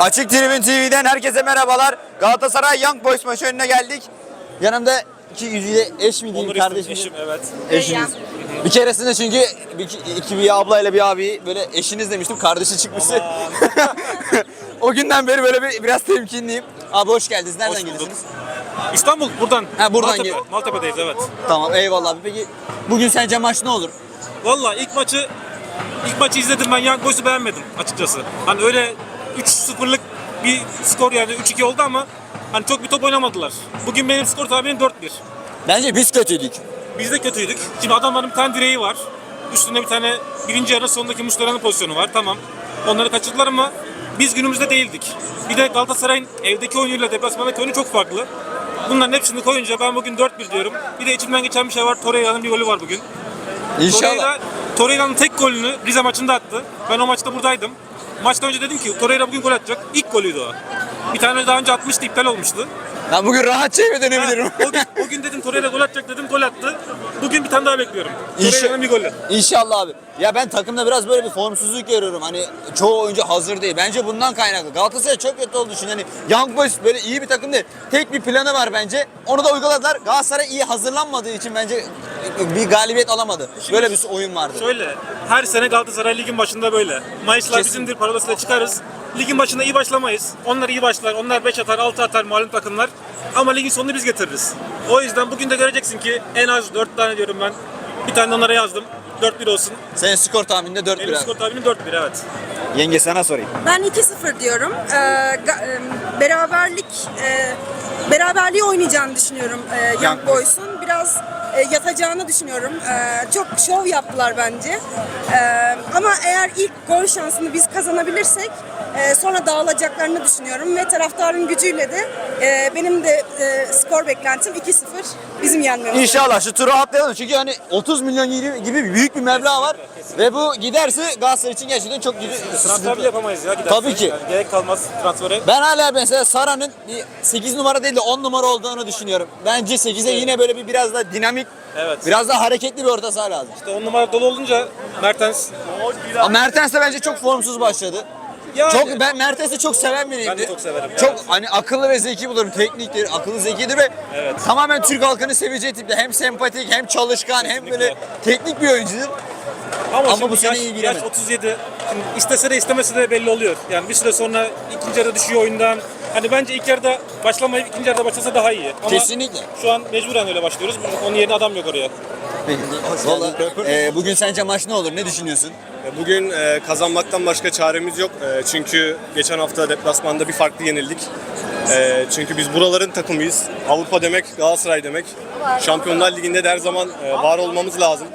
Açık Tribün TV'den herkese merhabalar. Galatasaray Young Boys maçı önüne geldik. Yanımda iki yüzüyle eş mi diyeyim Onur kardeşim? eşim evet. Eşiniz. Bir keresinde çünkü bir, iki bir ablayla bir abi böyle eşiniz demiştim kardeşi çıkmıştı. o günden beri böyle bir, biraz temkinliyim. Abi hoş geldiniz. Nereden Hoş bulduk. geliyorsunuz? İstanbul buradan. Ha, buradan Maltepe, gel- Maltepe'deyiz evet. Tamam eyvallah abi. Peki bugün sence maç ne olur? Valla ilk maçı ilk maçı izledim ben Young Boys'u beğenmedim açıkçası. Hani öyle 3-0'lık bir skor yani 3-2 oldu ama hani çok bir top oynamadılar. Bugün benim skor tahminim 4-1. Bence biz kötüydük. Biz de kötüydük. Şimdi adamların bir tane direği var. Üstünde bir tane birinci yarı sondaki Muslera'nın pozisyonu var. Tamam. Onları kaçırdılar ama biz günümüzde değildik. Bir de Galatasaray'ın evdeki oyunuyla deplasmandaki oyunu çok farklı. Bunların hepsini koyunca ben bugün 4-1 diyorum. Bir de içimden geçen bir şey var. Torreira'nın bir golü var bugün. İnşallah. Torreira, Torreira'nın tek golünü Rize maçında attı. Ben o maçta buradaydım. Maçtan önce dedim ki Torreira bugün gol atacak. İlk golüydü o. Bir tane daha önce atmıştı, iptal olmuştu. Ben bugün rahatça eve Ha, dönebilirim. o, gün, o gün dedim Torreira gol atacak dedim, gol attı. Bugün bir tane daha bekliyorum. İnşa- Torreira'nın bir golü. İnşallah abi. Ya ben takımda biraz böyle bir formsuzluk görüyorum. Hani çoğu oyuncu hazır değil. Bence bundan kaynaklı. Galatasaray çok kötü oldu şimdi. Hani Young Boys böyle iyi bir takım değil. Tek bir planı var bence. Onu da uyguladılar. Galatasaray iyi hazırlanmadığı için bence bir galibiyet alamadı. Böyle bir oyun vardı. Şöyle, her sene Galatasaray ligin başında böyle. Mayıslar Kesin. bizimdir parolasıyla çıkarız. Ligin başında iyi başlamayız. Onlar iyi başlar, onlar 5 atar, 6 atar malum takımlar. Ama ligin sonunu biz getiririz. O yüzden bugün de göreceksin ki en az 4 tane diyorum ben. Bir tane de onlara yazdım. 4-1 olsun. Senin skor tahmininde 4 Benim 1 skor tahminim 4-1 evet. Yenge sana sorayım. Ben 2-0 diyorum. Ee, ga- e, beraberlik e, beraberliği oynayacağını düşünüyorum e, Young Boys'un. Biraz e, yatacağını düşünüyorum. E, çok şov yaptılar bence. E, ama eğer ilk gol şansını biz kazanabilirsek e, sonra dağılacaklarını düşünüyorum ve taraftarın gücüyle de e, benim de e, skor beklentim 2-0 bizim yenmemiz. İnşallah şu turu atlayalım. Çünkü hani 30 milyon gibi gibi büyük bir meblağ var. Ve bu giderse Galatasaray için gerçekten çok ciddi Transfer bile yapamayız ya giderse. Tabii ki. Yani gerek kalmaz transfere. Ben hala mesela Sara'nın bir 8 numara değil de 10 numara olduğunu düşünüyorum. Bence 8'e yine böyle bir biraz daha dinamik, Evet. biraz daha hareketli bir orta saha lazım. İşte on numara dolu olunca Mertens Ama Mertens de bence çok formsuz başladı. Yani Çok ben Mertens'i çok seven biriyim. Ben de çok severim. Çok Evet. hani akıllı ve zeki bulurum. Tekniktir, akıllı zekidir ve Evet. tamamen Türk halkının seveceği tipte. Hem sempatik, hem çalışkan, hem böyle Kesinlikle. teknik bir oyuncudur. Ama, Ama bu sene yaş, iyi yaş giremedi. 37. Şimdi istese de istemese de belli oluyor. Yani bir süre sonra ikinci yarıda düşüyor oyundan. Hani bence ilk yarıda başlamayıp ikinci yarıda başlasa daha iyi. Ama Kesinlikle. Şu an mecburen öyle başlıyoruz. Onun yerine adam yok oraya. Valla e, bugün sence maç ne olur? Ne düşünüyorsun? Bugün e, kazanmaktan başka çaremiz yok. E, çünkü geçen hafta deplasmanda bir farklı yenildik. E, çünkü biz buraların takımıyız. Avrupa demek Galatasaray demek. Şampiyonlar Ligi'nde de her zaman e, var olmamız lazım.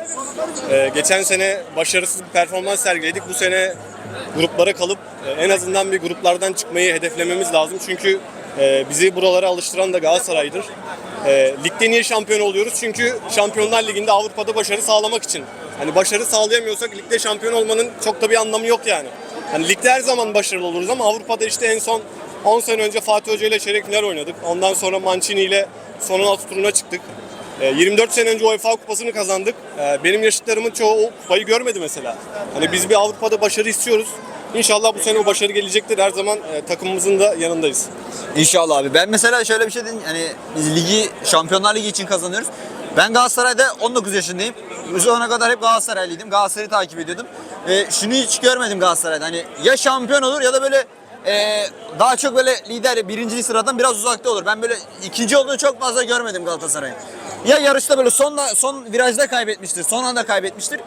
E, geçen sene başarısız bir performans sergiledik. Bu sene gruplara kalıp e, en azından bir gruplardan çıkmayı hedeflememiz lazım. Çünkü e, bizi buralara alıştıran da Galatasaray'dır. E, ligde niye şampiyon oluyoruz? Çünkü Şampiyonlar Ligi'nde Avrupa'da başarı sağlamak için. Hani başarı sağlayamıyorsak ligde şampiyon olmanın çok da bir anlamı yok yani. Hani ligde her zaman başarılı oluruz ama Avrupa'da işte en son 10 sene önce Fatih Hoca ile çeyrek final oynadık. Ondan sonra Mancini ile son 16 turuna çıktık. E, 24 sene önce UEFA kupasını kazandık. E, Benim yaşıtlarımın çoğu o kupayı görmedi mesela. Hani biz bir Avrupa'da başarı istiyoruz. İnşallah bu sene o başarı gelecektir. Her zaman e, takımımızın da yanındayız. İnşallah abi. Ben mesela şöyle bir şey diyeyim. Hani biz ligi Şampiyonlar Ligi için kazanıyoruz. Ben Galatasaray'da 19 yaşındayım. Bu zamana kadar hep Galatasaraylıydım. Galatasaray'ı takip ediyordum. Ve şunu hiç görmedim Galatasaray'da. Hani ya şampiyon olur ya da böyle e, daha çok böyle lider birinci sıradan biraz uzakta olur. Ben böyle ikinci olduğunu çok fazla görmedim Galatasaray'ın. Ya yarışta böyle son son virajda kaybetmiştir. Son anda kaybetmiştir.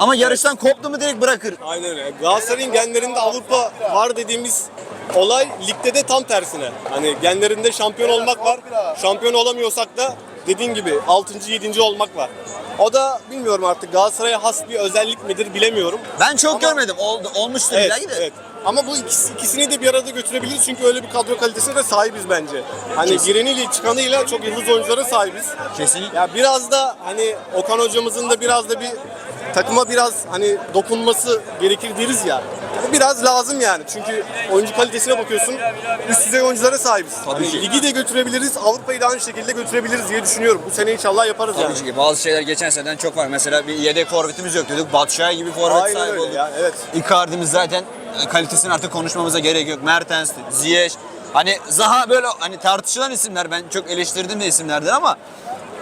Ama yarıştan koptu mu direkt bırakır. Aynen öyle. Galatasaray'ın genlerinde Avrupa var dediğimiz olay ligde de tam tersine. Hani genlerinde şampiyon olmak var. Şampiyon olamıyorsak da dediğin gibi 6. 7. olmak var. O da bilmiyorum artık Galatasaray'a has bir özellik midir bilemiyorum. Ben çok Ama- görmedim. Oldu, olmuştur Evet, illa ki de. evet. Ama bu ikisi, ikisini de bir arada götürebiliriz çünkü öyle bir kadro kalitesine de sahibiz bence. Hani gireniyle çıkanıyla çok yıldız oyunculara sahibiz. Kesinlikle. Ya biraz da hani Okan hocamızın da biraz da bir takıma biraz hani dokunması gerekir deriz ya. Biraz lazım yani. Çünkü oyuncu kalitesine bakıyorsun. Üst düzey oyunculara sahibiz. Tabii ki. ligi de götürebiliriz, Avrupa'yı da aynı şekilde götürebiliriz diye düşünüyorum. Bu sene inşallah yaparız yani. Tabii ki bazı şeyler geçen seneden çok var. Mesela bir yedek forvetimiz yok diyorduk. Batshuayi gibi forvet Aynen sahibi öyle olduk. ya, evet. Icardi'miz zaten kalitesini artık konuşmamıza gerek yok. Mertens, Ziyech. Hani Zaha böyle hani tartışılan isimler. Ben çok eleştirdim de isimlerden ama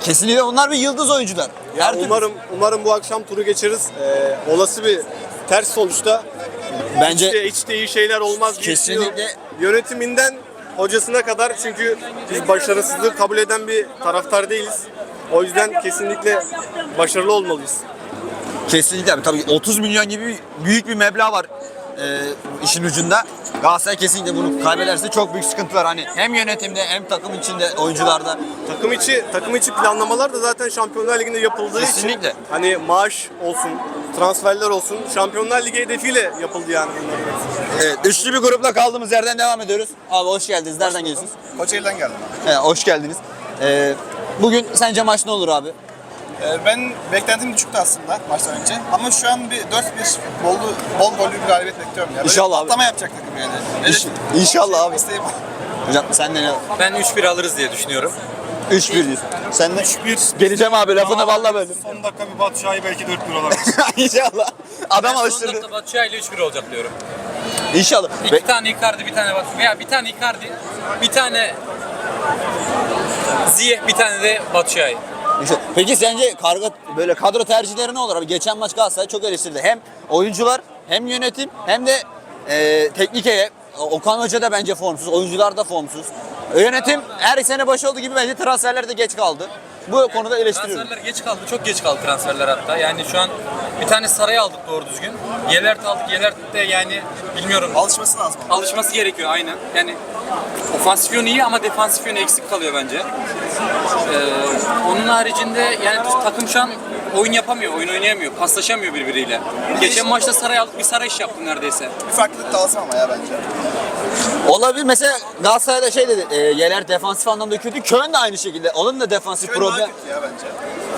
kesinlikle bunlar bir yıldız oyuncular. Ya Her türlü- umarım umarım bu akşam turu geçeriz. Ee, olası bir ters sonuçta bence hiç de, hiç de iyi şeyler olmaz. diye Kesinlikle. düşünüyorum. Yönetiminden hocasına kadar çünkü biz başarısızlığı kabul eden bir taraftar değiliz. O yüzden kesinlikle başarılı olmalıyız. Kesinlikle abi. Tabii 30 milyon gibi büyük bir meblağ var e, işin ucunda. Galatasaray kesinlikle bunu kaybederse çok büyük sıkıntılar. Hani hem yönetimde hem takım içinde oyuncularda. Takım içi takım içi planlamalar da zaten Şampiyonlar Ligi'nde yapıldığı Kesinlikle. için hani maaş olsun, transferler olsun Şampiyonlar Ligi hedefiyle yapıldı yani. Evet, üçlü bir grupla kaldığımız yerden devam ediyoruz. Abi hoş geldiniz. Nereden geliyorsunuz? Kocaeli'den geldim. Evet, hoş geldiniz. E, bugün sence maç ne olur abi? Ee, ben beklentim düşüktü aslında maçtan önce. Ama şu an bir 4-1 bol, bol gollü bir galibiyet bekliyorum ya. Böyle İnşallah abi. Patlama yapacak takım yani. İş- inşallah abi. İsteğim. Hocam sen de ne? Ben 3-1 alırız diye düşünüyorum. 3-1 diyorsun. Sen de? 3-1. Geleceğim abi lafını valla böldüm. Son dakika bir Batu Şahin belki 4-1 olabilir. İnşallah. Adam Son alıştırdı. dakika Batu ile 3-1 olacak diyorum. İnşallah. İki Ve- tane Icardi, bir tane Batu. Veya bir tane Icardi, bir tane Ziyeh, bir tane de Batu Şahin. Peki sence karga böyle kadro tercihleri ne olur abi? Geçen maç Galatasaray çok eleştirdi. Hem oyuncular hem yönetim hem de e, teknik heyet. Okan Hoca da bence formsuz, oyuncular da formsuz. Yönetim her sene başı olduğu gibi bence transferler de geç kaldı. Bu konuda eleştiriyorum. Transferler geç kaldı, çok geç kaldı transferler hatta. Yani şu an bir tane Saray'ı aldık doğru düzgün. Yelert aldık, Yelert de yani bilmiyorum Alışması lazım. alışması gerekiyor aynen. Yani ofansif yönü iyi ama defansif yönü eksik kalıyor bence. Ee, onun haricinde yani takım şu an oyun yapamıyor, oyun oynayamıyor, paslaşamıyor birbiriyle. Geçen maçta Saray aldık, bir Saray iş yaptı neredeyse. Bir farklılık da lazım ama ya bence. Olabilir. Mesela Galatasaray'da şey dedi, e, Yeler defansif anlamda kötü. Köln de aynı şekilde. Onun da defansif daha problem. kötü ya bence.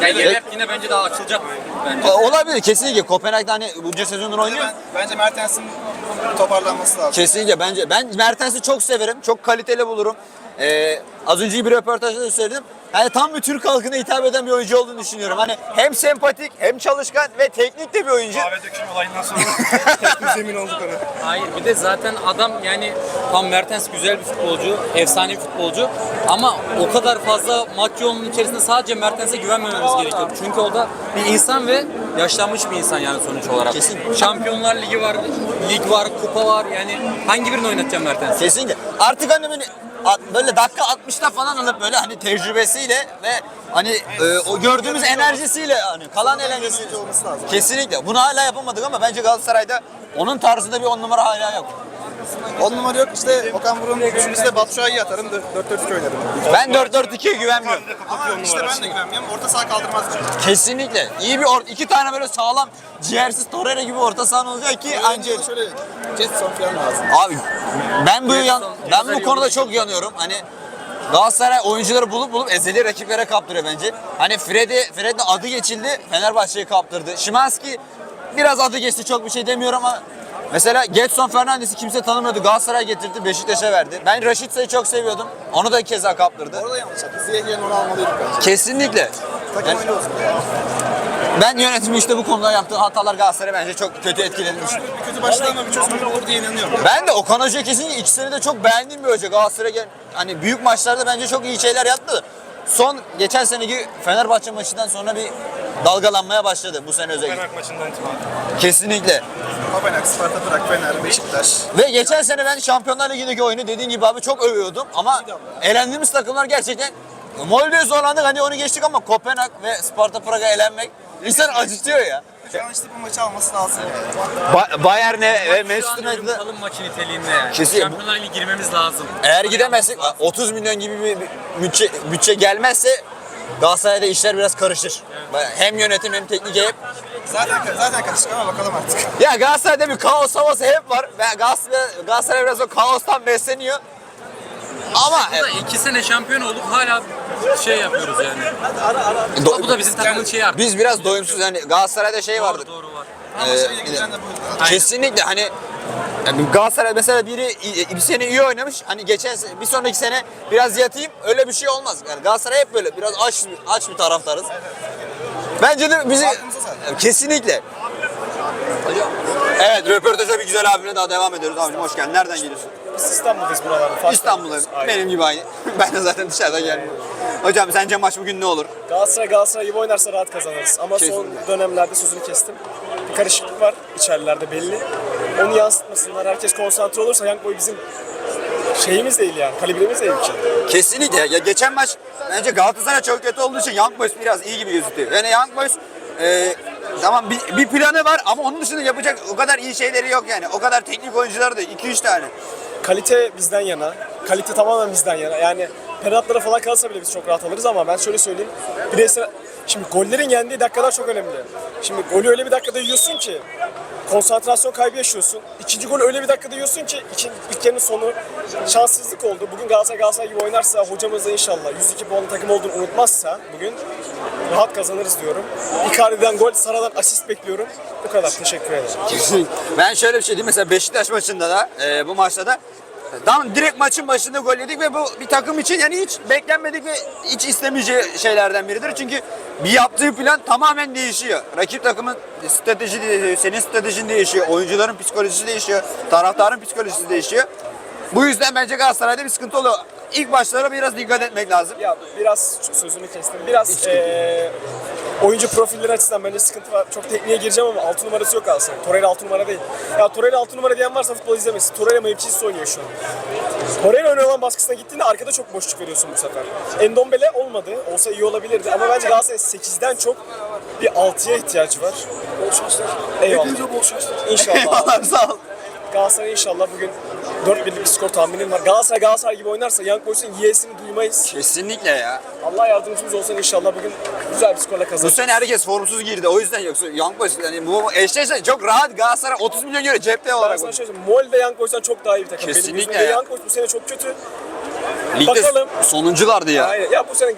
Yani Yelert yine bence daha açılacak bence. E, Olabilir kesinlikle. Kopenhag'da hani bunca sezondur oynuyor. Ben, bence Mertens'in toparlanması lazım. Kesinlikle bence ben Mertens'i çok severim. Çok kaliteli bulurum. Ee, az önceki bir röportajda da söyledim. Hani tam bir Türk halkına hitap eden bir oyuncu olduğunu düşünüyorum. Hani hem sempatik hem çalışkan ve teknik de bir oyuncu. Kahve döküm olayından sonra biz emin olduk ona. Hayır bir de zaten adam yani tam Mertens güzel bir futbolcu, efsane bir futbolcu ama o kadar fazla maç yoğunluğunun içerisinde sadece Mertens'e güvenmememiz gerekiyor. Çünkü o da bir insan ve yaşlanmış bir insan yani sonuç olarak. Kesin. Şampiyonlar Ligi var, lig var, kupa var yani hangi birini oynatacağım Mertens'i? Kesinlikle. Artık hani böyle, böyle dakika 60'ta falan alıp böyle hani tecrübesiyle ve hani e, o gördüğümüz enerjisiyle hani kalan eğlencesi olması lazım. Kesinlikle. Bunu hala yapamadık ama bence Galatasaray'da onun tarzında bir on numara hala yok. 10 numara yok işte Okan Buruk'un düşüncesi Batu Şahin'i atarım 4-4-2 oynarım. Ben 4-4-2'ye güvenmiyorum. Ama işte ben de güvenmiyorum. Orta saha kaldırmaz çünkü. Kesinlikle. İyi bir or iki tane böyle sağlam ciğersiz Torreira gibi orta sahan olacak ki anca Bence şöyle Jetson falan lazım. Abi ben bu yan, ben bu konuda çok yanıyorum. Hani Galatasaray oyuncuları bulup bulup ezeli rakiplere kaptırıyor bence. Hani Fred'i Fred'le adı geçildi, Fenerbahçe'yi kaptırdı. Şimanski biraz adı geçti çok bir şey demiyorum ama mesela Getson Fernandes'i kimse tanımıyordu. Galatasaray getirdi, Beşiktaş'a verdi. Ben Raşitsa'yı çok seviyordum. Onu da keza kaptırdı. Orada yanlış yaptı. Ziyech yerine onu almalıydık bence. Kesinlikle. Takım Yani olsun ben yönetimi işte bu konuda yaptığı hatalar Galatasaray'ı bence çok kötü düşünüyorum. Bir kötü başladı ama bir çözüm olur diye inanıyorum. Ben de Okan Hoca kesinlikle ikisini de çok beğendiğim bir hoca. Galatasaray gel- hani büyük maçlarda bence çok iyi şeyler yaptı. Son geçen seneki Fenerbahçe maçından sonra bir dalgalanmaya başladı bu sene özellikle. Fener maçından itibaren. Kesinlikle. Kopenhag, Sparta, Prag, Fener, Beşiktaş. Ve geçen sene ben Şampiyonlar Ligi'ndeki oyunu dediğin gibi abi çok övüyordum ama elendiğimiz takımlar gerçekten Molde'ye zorlandık hani onu geçtik ama Kopenhag ve Sparta Prag'a elenmek insan acıtıyor ya. Şu an işte bu maçı alması lazım. Ba- Bayern'e ve Manchester United'a kalım maçı niteliğinde yani. Kesin. Şampiyonlar Ligi girmemiz lazım. Eğer gidemezsek 30 milyon gibi bir bütçe, bütçe gelmezse Galatasaray'da işler biraz karışır. Hem yönetim hem teknik hep. Zaten zaten karışık ama bakalım artık. Ya Galatasaray'da bir kaos havası hep var. Ve Galatasaray, Galatasaray biraz o kaostan besleniyor. Ama da iki sene şampiyon olduk hala şey yapıyoruz yani. Do- Bu da bizim takımın şeyi artık. biz biraz doyumsuz. Hani Galatasaray'da şey vardı. Doğru doğru var. Ee, bu. Kesinlikle hani yani Galatasaray mesela biri i- bir sene iyi oynamış. Hani geçen se- bir sonraki sene biraz yatayım öyle bir şey olmaz. Yani Galatasaray hep böyle biraz aç aç bir taraftarız. Bence de bizi kesinlikle. Evet röportaja bir güzel abimle daha devam ediyoruz abicim hoş geldin. Nereden geliyorsun? Biz İstanbul'dayız buralarda. Fatih İstanbul'dayım. Aynen. Benim gibi aynı. ben de zaten dışarıdan gelmiyorum. Hocam sence maç bugün ne olur? Galatasaray Galatasaray gibi oynarsa rahat kazanırız. Ama son Kesinlikle. dönemlerde sözünü kestim. Bir karışıklık var içerilerde belli. Onu yansıtmasınlar. Herkes konsantre olursa Young Boy bizim şeyimiz değil yani. Kalibremiz değil ki. Kesinlikle. Ya geçen maç bence Galatasaray çok kötü olduğu için Young Boys biraz iyi gibi gözüküyor. Yani Young Boys e, tamam bir, bir planı var ama onun dışında yapacak o kadar iyi şeyleri yok yani. O kadar teknik oyuncuları da 2-3 tane. Kalite bizden yana. Kalite tamamen bizden yana. Yani penaltılara falan kalsa bile biz çok rahat alırız ama ben şöyle söyleyeyim. Bireysel Şimdi gollerin yendiği dakikalar çok önemli. Şimdi golü öyle bir dakikada yiyorsun ki konsantrasyon kaybı yaşıyorsun. İkinci golü öyle bir dakikada yiyorsun ki iki, ilk yarının sonu şanssızlık oldu. Bugün Galatasaray Galatasaray gibi oynarsa hocamız da inşallah 102 puanlı takım olduğunu unutmazsa bugün rahat kazanırız diyorum. Icardi'den gol, Sara'dan asist bekliyorum. Bu kadar. Teşekkür ederim. ben şöyle bir şey diyeyim mesela Beşiktaş maçında da e, bu maçta da tam direkt maçın başında gol yedik ve bu bir takım için yani hiç beklenmedik ve hiç istemeyeceği şeylerden biridir. Çünkü bir yaptığı plan tamamen değişiyor. Rakip takımın strateji değişiyor, senin stratejin değişiyor, oyuncuların psikolojisi değişiyor, taraftarın psikolojisi değişiyor. Bu yüzden bence Galatasaray'da bir sıkıntı oluyor. İlk başlara biraz dikkat etmek lazım. Ya biraz sözünü kestim. Biraz eee, oyuncu profilleri açısından bence sıkıntı var. Çok tekniğe gireceğim ama 6 numarası yok aslında. Torreira 6 numara değil. Ya Torreira 6 numara diyen varsa futbol izlemesin. Torreira mevkisiz oynuyor şu an. Torreira öne olan baskısına gittiğinde arkada çok boşluk veriyorsun bu sefer. Endombele olmadı. Olsa iyi olabilirdi ama bence Galatasaray 8'den çok bir 6'ya ihtiyacı var. Bol şanslar. Eyvallah. Hepinize bol şanslar. İnşallah. Eyvallah sağ ol. Galatasaray inşallah bugün 4-1'lik bir skor tahminim var. Galatasaray Galatasaray gibi oynarsa Young Boys'un y'sini duymayız. Kesinlikle ya. Allah yardımcımız olsun inşallah bugün güzel bir skorla Bu kazanırız. sene herkes formsuz girdi. O yüzden yoksa Young Boys yani bu eşleşme çok rahat Galatasaray 30 milyon euro cepte Ben olarak. sana şöyle söyleyeyim. Molde Young Boys'tan çok daha iyi bir takım. Benim Kesinlikle gözümde ya. Young Boys bu sene çok kötü. Ligde Bakalım. sonunculardı ya. Aynen. Ya bu sene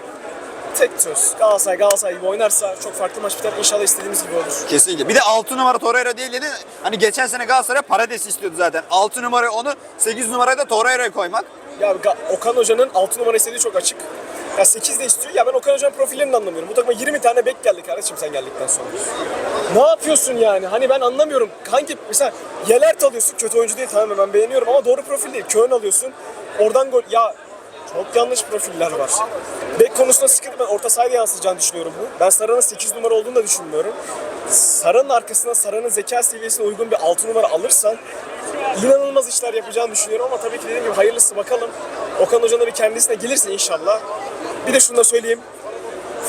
tek söz. Galatasaray Galatasaray gibi oynarsa çok farklı maç biter. İnşallah istediğimiz gibi olur. Kesinlikle. Bir de 6 numara Torreira değil dedi. Hani geçen sene Galatasaray Paredes istiyordu zaten. 6 numara onu 8 numaraya da Torreira'ya koymak. Ya Okan Hoca'nın 6 numara istediği çok açık. Ya 8 de istiyor. Ya ben Okan Hoca'nın profillerini de anlamıyorum. Bu takıma 20 tane bek geldi kardeşim sen geldikten sonra. Ne yapıyorsun yani? Hani ben anlamıyorum. Hangi mesela Yelert alıyorsun. Kötü oyuncu değil tamam ben beğeniyorum ama doğru profil değil. Köln alıyorsun. Oradan gol. Ya çok yanlış profiller var. Bek konusunda sıkıntı ben orta sahaya yansıyacağını düşünüyorum bu. Ben Sara'nın 8 numara olduğunu da düşünmüyorum. Sara'nın arkasına Sara'nın zeka seviyesine uygun bir 6 numara alırsan inanılmaz işler yapacağını düşünüyorum ama tabii ki dediğim gibi hayırlısı bakalım. Okan Hoca'nın da bir kendisine gelirse inşallah. Bir de şunu da söyleyeyim.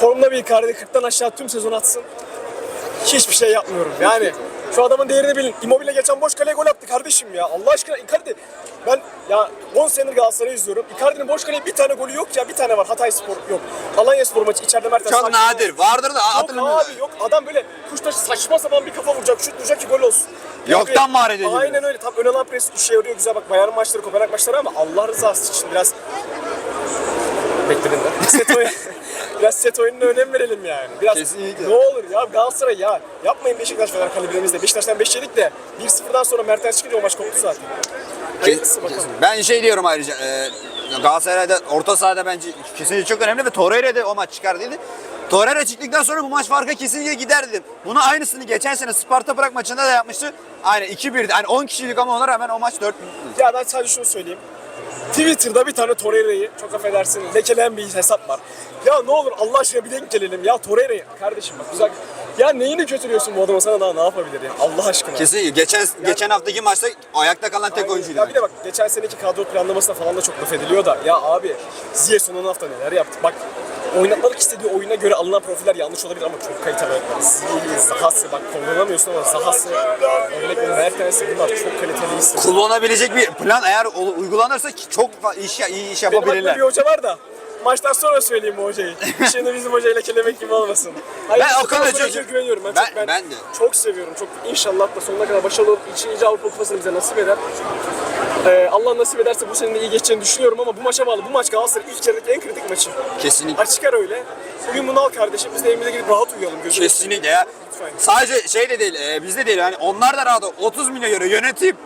Formda bir Icardi 40'tan aşağı tüm sezon atsın. Hiçbir şey yapmıyorum. Yani şu adamın değerini bilin. Immobile geçen boş kaleye gol attı kardeşim ya. Allah aşkına Icardi. Ben ya 10 senedir Galatasaray'ı izliyorum. Icardi'nin boş kaleye bir tane golü yok ya. Bir tane var. Hatay Spor yok. Alanya Spor maçı içeride Mertens. Çok saçma- nadir. Vardır da Yok hatırlamıyorum. abi yok. Adam böyle kuştaşı saçma sapan bir kafa vuracak. Şut vuracak ki gol olsun. Yoktan Abi, var edecek. Aynen öyle. Tam ön alan pres işe yarıyor güzel. Bak Bayern maçları, Kopenhag maçları ama Allah rızası için biraz bekledin de. Set oyun. Biraz set oyununa önem verelim yani. Biraz Kesinlikle. ne olur ya Galatasaray ya. Yapmayın Beşiktaş kadar kalibremizde. Beşiktaş'tan 5 yedik de 1-0'dan sonra Mertens çıkınca o maç koptu zaten. Hayırlısı bakalım. Ben şey diyorum ayrıca e, Galatasaray'da orta sahada bence kesinlikle çok önemli ve Torreira de o maç çıkar dedi. Torreira çıktıktan sonra bu maç farka kesinlikle gider dedim. Bunu aynısını geçen sene Sparta Prag maçında da yapmıştı. Aynen 2-1'di. Hani 10 kişilik ama ona rağmen o maç 4 Ya ben sadece şunu söyleyeyim. Twitter'da bir tane Torreira'yı çok affedersin lekeleyen bir hesap var. Ya ne olur Allah aşkına bir denk gelelim ya Torreira'yı. Kardeşim bak güzel. Ya neyini kötülüyorsun bu adama sana daha ne yapabilir ya Allah aşkına. Kesinlikle. Geçen geçen haftaki maçta ayakta kalan tek oyuncuydu. Ya bir de bak geçen seneki kadro planlamasına falan da çok laf ediliyor da ya abi Ziye son 10 hafta neler yaptı. Bak oynatmak istediği oyuna göre alınan profiller yanlış olabilir ama çok kaliteli. Ziye'yi, Zahas'ı bak kullanamıyorsun ama Zahas'ı, örnek veriyorum Mertens'i bunlar çok kaliteli isim. Kullanabilecek bir plan eğer uygulanırsa ki çok fa- iş, iyi iş Benim aklımda yapabilirler. bir hoca var da maçtan sonra söyleyeyim bu hocayı. Şimdi bizim hocayla kelemek gibi olmasın. Hayır, Ben ben Okan Hoca'ya güveniyorum. Ben, Ben- çok, ben, ben de. çok seviyorum. Çok inşallah da sonuna kadar başarılı olup için iyice Avrupa Kupası'nı bize nasip eder. Ee, Allah nasip ederse bu sene de iyi geçeceğini düşünüyorum ama bu maça bağlı. Bu maç Galatasaray ilk yarıdaki en kritik maçı. Kesinlikle. Açık ara öyle. Bugün bunu al kardeşim. Biz de evimize gidip rahat uyuyalım. Gözünü Kesinlikle ya. Lütfen. Sadece şey de değil, e, bizde değil yani onlar da rahat. 30 milyon euro yönetim,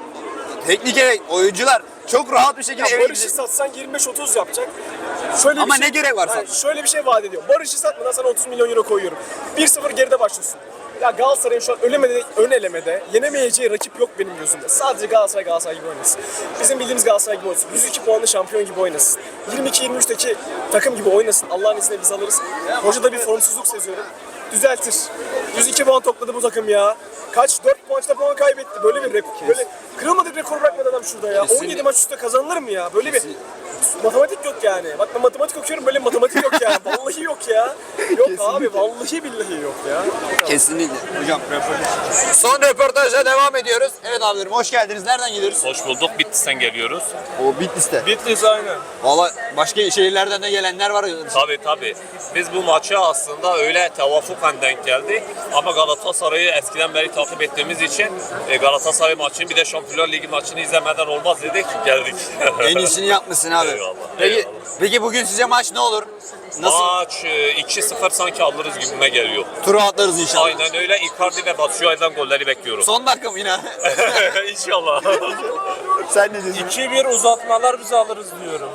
teknik gerek, oyuncular çok rahat bir şekilde Ya eve Barış'ı gidecek. satsan 25-30 yapacak. Şöyle Ama bir şey, ne gerek var satmaya? Şöyle bir şey vaat ediyor. Barış'ı satmadan sana 30 milyon euro koyuyorum. 1-0 geride başlıyorsun. Ya Galatasaray'ın şu an ölemede, ön elemede yenemeyeceği rakip yok benim gözümde. Sadece Galatasaray Galatasaray gibi oynasın. Bizim bildiğimiz Galatasaray gibi oynasın. 102 puanlı şampiyon gibi oynasın. 22-23'teki takım gibi oynasın. Allah'ın izniyle biz alırız. Hocada bir formsuzluk seziyorum. Düzeltir. 102 puan topladı bu takım ya. Kaç? 4 maçta puan kaybetti. Böyle bir rekor. Böyle kırılmadı bir rekor bırakmadı adam şurada ya. 17 maç üstte kazanılır mı ya? Böyle bir matematik yok yani. Bak ben matematik okuyorum böyle matematik yok ya. Vallahi yok ya. Yok abi vallahi billahi yok ya. Kesinlikle. Hocam Son röportajla devam ediyoruz. Evet abilerim hoş geldiniz. Nereden geliyoruz? Hoş bulduk. Bitlis'ten geliyoruz. O Bitlis'te. Bitlis aynen. Valla başka şehirlerden de gelenler var. Tabii tabii. Biz bu maçı aslında öyle tevafuken denk geldi. Ama Galatasaray'ı eskiden beri takip ettiğimiz için e, Galatasaray maçını bir de Şampiyonlar Ligi maçını izlemeden olmaz dedik. Geldik. En iyisini yapmışsın abi. Eyvallah, Peki, eyvallah. peki bugün size maç ne olur? Nasıl? Maç e, 2-0 sanki alırız gibime geliyor. Turu atlarız inşallah. Aynen öyle. Icardi ve Batshuayi'den golleri bekliyorum. Son dakika mı yine? İnşallah. Sen ne diyorsun? 2-1 uzatmalar biz alırız diyorum.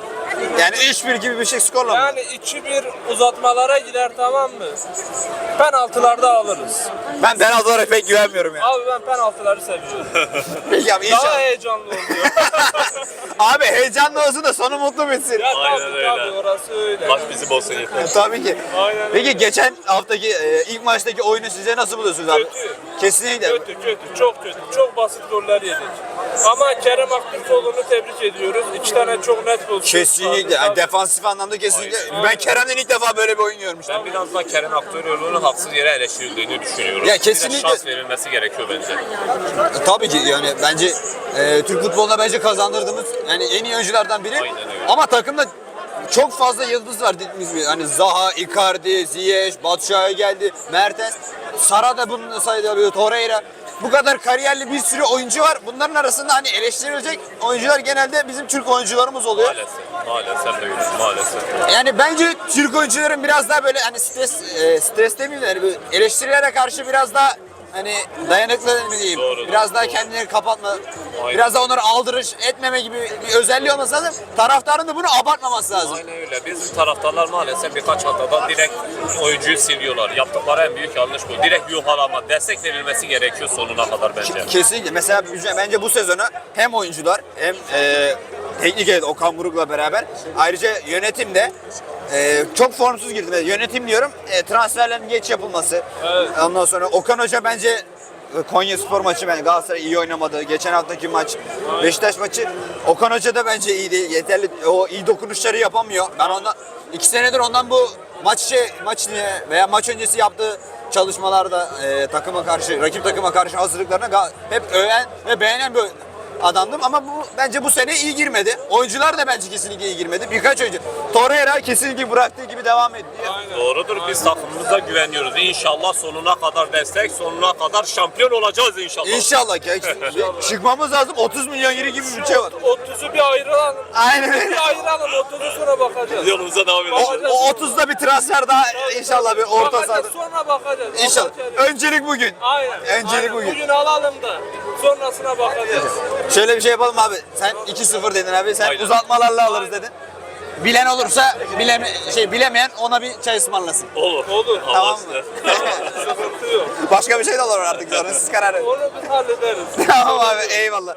Yani 3-1 gibi bir şey skorla mı? Yani 2-1 uzatmalara gider tamam mı? Penaltılarda alırız. Ben penaltılara pek güvenmiyorum ya. Abi ben penaltıları seviyorum. Peki abi Daha inşallah. heyecanlı oluyor. abi heyecanlı olsun da sonu mutlu bitsin. ya Aynen tabii öyle. tabii orası öyle. Maç bizim olsun yeter. Tabii ki. Aynen Peki geçen haftaki e, ilk maçtaki oyunu size nasıl buluyorsunuz abi? Kötü. Kesinlikle. Kötü kötü çok kötü. Çok basit goller yedik. Ama Kerem Aktürkoğlu'nu tebrik ediyoruz. İki tane çok net pozisyon. Kesinlikle. Yani defansif anlamda kesinlikle. Ben Kerem'den ilk defa böyle bir oyun görmüştüm. Ben biraz daha Kerem Aktöroğlu'nun haksız yere eleştirildiğini düşünüyorum. Ya kesinlikle. şans verilmesi gerekiyor bence. Tabii ki yani bence e, Türk futbolunda bence kazandırdığımız yani en iyi oyunculardan biri. Aynen öyle. Ama takımda çok fazla yıldız var dediğimiz gibi. Hani Zaha, Icardi, Ziyech, Batshuayi geldi, Mertens, Sara da bunun sayılıyor, Torreira. Bu kadar kariyerli bir sürü oyuncu var. Bunların arasında hani eleştirilecek oyuncular genelde bizim Türk oyuncularımız oluyor. Maalesef. Maalesef öyle. Maalesef. Yani bence Türk oyuncuların biraz daha böyle hani stres e, stres demeyeyim de hani böyle eleştirilere karşı biraz daha hani dayanıklı mı diyeyim. Doğru, biraz doğru, daha doğru. kendileri kapatma. Aynen. Biraz da onları aldırış etmeme gibi bir özelliği olması lazım. Taraftarın da bunu abartmaması lazım. Aynen öyle. Bizim taraftarlar maalesef birkaç haftada direkt oyuncuyu siliyorlar. Yaptıkları en büyük yanlış bu. Direkt yuhalama. Destek verilmesi gerekiyor sonuna kadar bence. Kesinlikle. Mesela bence bu sezona hem oyuncular hem e, teknik heyet Okan Buruk'la beraber ayrıca yönetim de e, çok formsuz girdi. Mesela Yönetim diyorum e, transferlerin geç yapılması. Ondan sonra Okan Hoca bence e, Konya Spor maçı bence Galatasaray iyi oynamadı. Geçen haftaki maç Beşiktaş maçı Okan Hoca da bence iyi değil. Yeterli o iyi dokunuşları yapamıyor. Ben ondan iki senedir ondan bu maç şey maç veya maç öncesi yaptığı çalışmalarda e, takıma karşı, rakip takıma karşı hazırlıklarına hep öven ve beğenen bir adamdım ama bu bence bu sene iyi girmedi. Oyuncular da bence kesinlikle iyi girmedi. Birkaç oyuncu. Torreira kesinlikle bıraktığı gibi devam ediyor. Doğrudur. Biz takımımıza güveniyoruz. İnşallah sonuna kadar destek, sonuna kadar şampiyon olacağız inşallah. İnşallah ki çıkmamız lazım. 30 milyon euro gibi bir şey var. 30'u bir ayıralım. Aynen öyle. Bir ayıralım 30'u sonra bakacağız. Yolumuza devam O, edeceğiz. o 30'da bir transfer daha inşallah bir orta Bakacağız, sahada. Sonra bakacağız. İnşallah. Öncelik bugün. Aynen. Öncelik aynen. bugün. Bugün alalım da sonrasına bakacağız. Şöyle bir şey yapalım abi. Sen 2-0 dedin abi. Sen Aynen. uzatmalarla alırız dedin. Bilen olursa bileme, şey bilemeyen ona bir çay ısmarlasın. Olur. Olur. Tamam mı? Sıkıntı yok. Başka bir şey de olur artık sonra siz karar verin. Onu biz hallederiz. tamam abi eyvallah.